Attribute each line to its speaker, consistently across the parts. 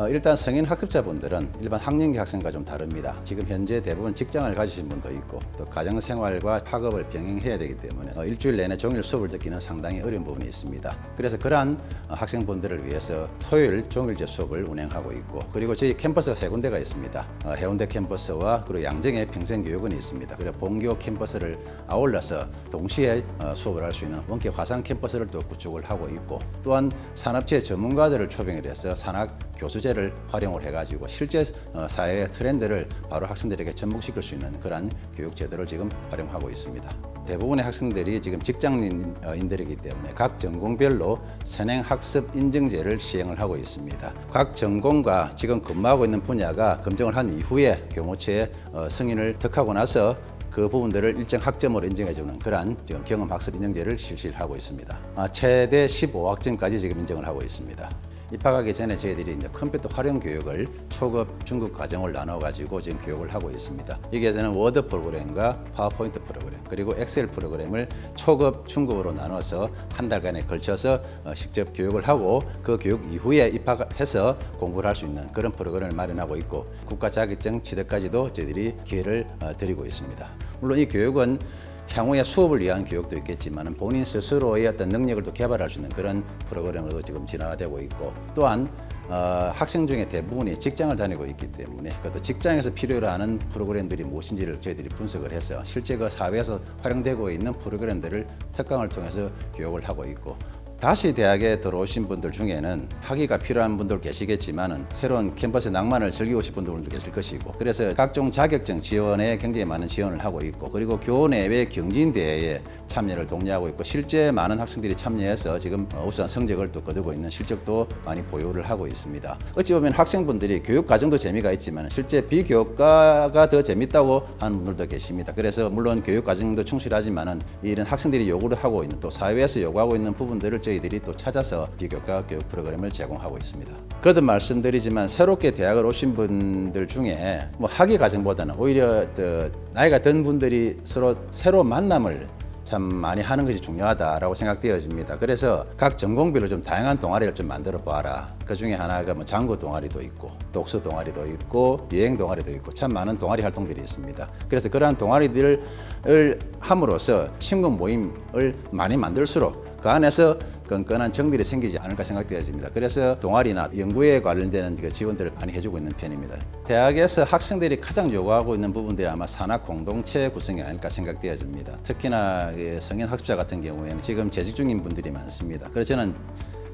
Speaker 1: 어, 일단 성인 학습자분들은 일반 학년기 학생과 좀 다릅니다. 지금 현재 대부분 직장을 가지신 분도 있고 또 가정 생활과 학업을 병행해야 되기 때문에 어, 일주일 내내 종일 수업을 듣기는 상당히 어려운 부분이 있습니다. 그래서 그러한 어, 학생분들을 위해서 토요일 종일제 수업을 운행하고 있고 그리고 저희 캠퍼스가 세 군데가 있습니다. 어, 해운대 캠퍼스와 그리고 양정의 평생교육원이 있습니다. 그리고 본교 캠퍼스를 아울러서 동시에 어, 수업을 할 수 있는 원격 화상 캠퍼스를 또 구축을 하고 있고 또한 산업체 전문가들을 초빙을 해서 산학 교수제를 활용을 해가지고 실제 어, 사회의 트렌드를 바로 학생들에게 접목시킬 수 있는 그러한 교육 제도를 지금 활용하고 있습니다. 대부분의 학생들이 지금 직장인들이기 때문에 각 전공별로 선행 학습 인증제를 시행을 하고 있습니다. 각 전공과 지금 근무하고 있는 분야가 검정을 한 이후에 교무처에 어, 승인을 득하고 나서 그 부분들을 일정 학점으로 인정해주는 그러한 지금 경험 학습 인증제를 실시를 하고 있습니다. 아, 최대 15학점까지 지금 인정을 하고 있습니다. 입학하기 전에 저희들이 이제 컴퓨터 활용 교육을 초급, 중급 과정을 나눠 가지고 지금 교육을 하고 있습니다. 여기에서는 워드 프로그램과 파워포인트 프로그램 그리고 엑셀 프로그램을 초급, 중급으로 나눠서 한 달간에 걸쳐서 어, 직접 교육을 하고 그 교육 이후에 입학해서 공부를 할 수 있는 그런 프로그램을 마련하고 있고 국가 자격증 취득까지도 저희들이 기회를 어, 드리고 있습니다. 물론 이 교육은 향후에 수업을 위한 교육도 있겠지만 본인 스스로의 어떤 능력을 또 개발할 수 있는 그런 프로그램으로 지금 진화되고 있고 또한 어, 학생 중에 대부분이 직장을 다니고 있기 때문에 그것도 직장에서 필요로 하는 프로그램들이 무엇인지를 저희들이 분석을 해서 실제 그 사회에서 활용되고 있는 프로그램들을 특강을 통해서 교육을 하고 있고 다시 대학에 들어오신 분들 중에는 학위가 필요한 분들 계시겠지만은 새로운 캠퍼스 낭만을 즐기고 싶은 분들도 계실 것이고 그래서 각종 자격증 지원에 굉장히 많은 지원을 하고 있고 그리고 교내외 경진 대회에 참여를 독려하고 있고 실제 많은 학생들이 참여해서 지금 우수한 성적을 또 거두고 있는 실적도 많이 보유를 하고 있습니다. 어찌 보면 학생분들이 교육 과정도 재미가 있지만 실제 비교과가 더 재밌다고 하는 분들도 계십니다. 그래서 물론 교육 과정도 충실하지만은 이런 학생들이 요구를 하고 있는 또 사회에서 요구하고 있는 부분들을 저희들이 또 찾아서 비교과 교육 프로그램을 제공하고 있습니다. 거듭 말씀드리지만 새롭게 대학을 오신 분들 중에 뭐 학위 과정보다는 오히려 더 나이가 든 분들이 서로 새로 만남을 참 많이 하는 것이 중요하다라고 생각되어집니다. 그래서 각 전공별로 좀 다양한 동아리를 좀 만들어 보아라. 그 중에 하나가 뭐 장구 동아리도 있고, 독서 동아리도 있고, 여행 동아리도 있고, 참 많은 동아리 활동들이 있습니다. 그래서 그러한 동아리들을 함으로써 친구 모임을 많이 만들수록 그 안에서 끈끈한 정들이 생기지 않을까 생각되어집니다. 그래서 동아리나 연구에 관련되는 그 지원들을 많이 해주고 있는 편입니다. 대학에서 학생들이 가장 요구하고 있는 부분들이 아마 산학 공동체 구성이 아닐까 생각되어집니다. 특히나 성인 학습자 같은 경우에는 지금 재직 중인 분들이 많습니다. 그래서 저는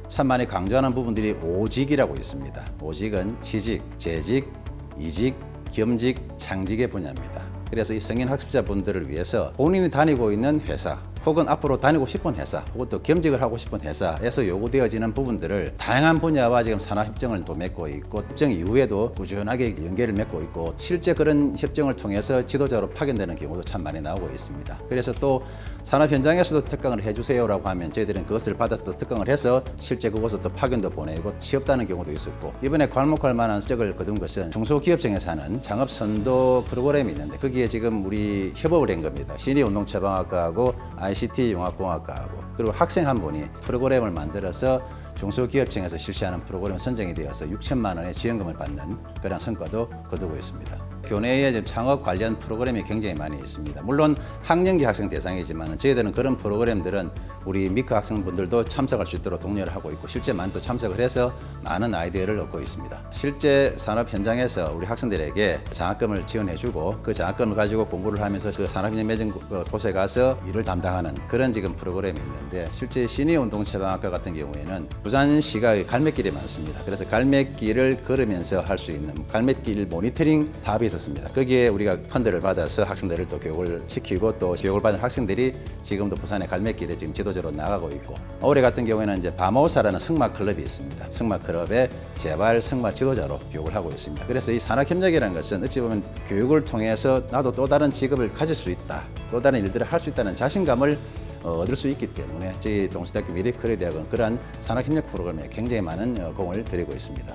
Speaker 1: 참 많이 강조하는 부분들이 오직이라고 있습니다. 오직은 취직, 재직, 이직, 겸직, 창직의 분야입니다. 그래서 이 성인 학습자분들을 위해서 본인이 다니고 있는 회사 혹은 앞으로 다니고 싶은 회사 혹은 또 겸직을 하고 싶은 회사에서 요구되어지는 부분들을 다양한 분야와 지금 산업 협정을 또 맺고 있고 협정 이후에도 꾸준하게 연계를 맺고 있고 실제 그런 협정을 통해서 지도자로 파견되는 경우도 참 많이 나오고 있습니다. 그래서 또 산업 현장에서도 특강을 해주세요라고 하면 저희들은 그것을 받아서 또 특강을 해서 실제 그곳에 또 파견도 보내고 취업다는 경우도 있었고 이번에 괄목할 만한 적을 거둔 것은 중소기업청에서 하는 창업 선도 프로그램이 있는데 거기에 지금 우리 협업을 한 겁니다. 신의운동처방학과하고 ICT 융합공학과하고 그리고 학생 한 분이 프로그램을 만들어서 중소기업청에서 실시하는 프로그램 선정이 되어서 6천만 원의 지원금을 받는 그런 성과도 거두고 있습니다. 교내에 창업 관련 프로그램이 굉장히 많이 있습니다. 물론 학년기 학생 대상이지만 저희들은 그런 프로그램들은 우리 미크 학생분들도 참석할 수 있도록 독려를 하고 있고 실제 많이 또 참석을 해서 많은 아이디어를 얻고 있습니다. 실제 산업 현장에서 우리 학생들에게 장학금을 지원해주고 그 장학금을 가지고 공부를 하면서 그 산업 현장 맺은 곳에 가서 일을 담당하는 그런 지금 프로그램이 있는데 실제 신의운동체 방학과 같은 경우에는 부산시가 갈매길이 많습니다. 그래서 갈매길을 걸으면서 할 수 있는 갈매길 모니터링 답이 있었습니다. 거기에 우리가 펀드를 받아서 학생들을 또 교육을 시키고 또 교육을 받은 학생들이 지금도 부산의 갈매길에 지금 지도자로 나가고 있고 올해 같은 경우에는 이제 바모사라는 승마 클럽이 있습니다. 승마 클럽의 재발 승마 지도자로 교육을 하고 있습니다. 그래서 이 산학 협력이라는 것은 어찌 보면 교육을 통해서 나도 또 다른 직업을 가질 수 있다, 또 다른 일들을 할 수 있다는 자신감을 어, 얻을 수 있기 때문에 저희 동시대학교 미래커리대학은 그러한 산학협력 프로그램에 굉장히 많은 어, 공을 들이고 있습니다.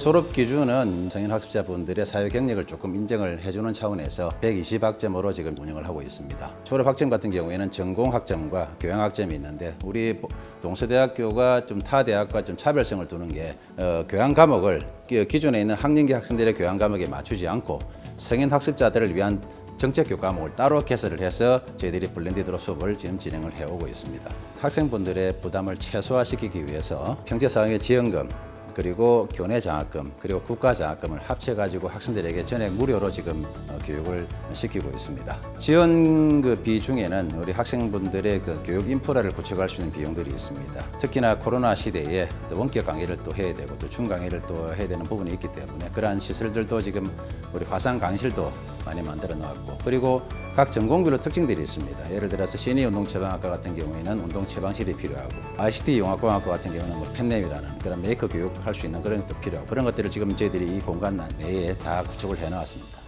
Speaker 1: 졸업 기준은 성인 학습자분들의 사회 경력을 조금 인정을 해주는 차원에서 120학점으로 지금 운영을 하고 있습니다. 졸업 학점 같은 경우에는 전공 학점과 교양 학점이 있는데 우리 동서대학교가 좀 타 대학과 좀 차별성을 두는 게 어, 교양 과목을 기- 기존에 있는 학년기 학생들의 교양 과목에 맞추지 않고 성인 학습자들을 위한 정책 교 과목을 따로 개설을 해서 저희들이 블렌디드로 수업을 지금 진행을 해오고 있습니다. 학생분들의 부담을 최소화시키기 위해서 평제사학의 지원금 그리고 교내 장학금 그리고 국가 장학금을 합쳐 가지고 학생들에게 전액 무료로 지금 어, 교육을 시키고 있습니다. 지원비 중에는 우리 학생분들의 그 교육 인프라를 구축할 수 있는 비용들이 있습니다. 특히나 코로나 시대에 또 원격 강의를 또 해야 되고 또 중 강의를 또 해야 되는 부분이 있기 때문에 그러한 시설들도 지금 우리 화상 강의실도 많이 만들어 놨고 그리고 각 전공별로 특징들이 있습니다. 예를 들어서 신의 운동 처방학과 같은 경우에는 운동 처방실이 필요하고 ICT 용학공학과 같은 경우는 뭐 펜랩이라는 그런 메이커 교육할 수 있는 그런 것도 필요하고 그런 것들을 지금 저희들이 이 공간 내에 다 구축을 해 놨습니다.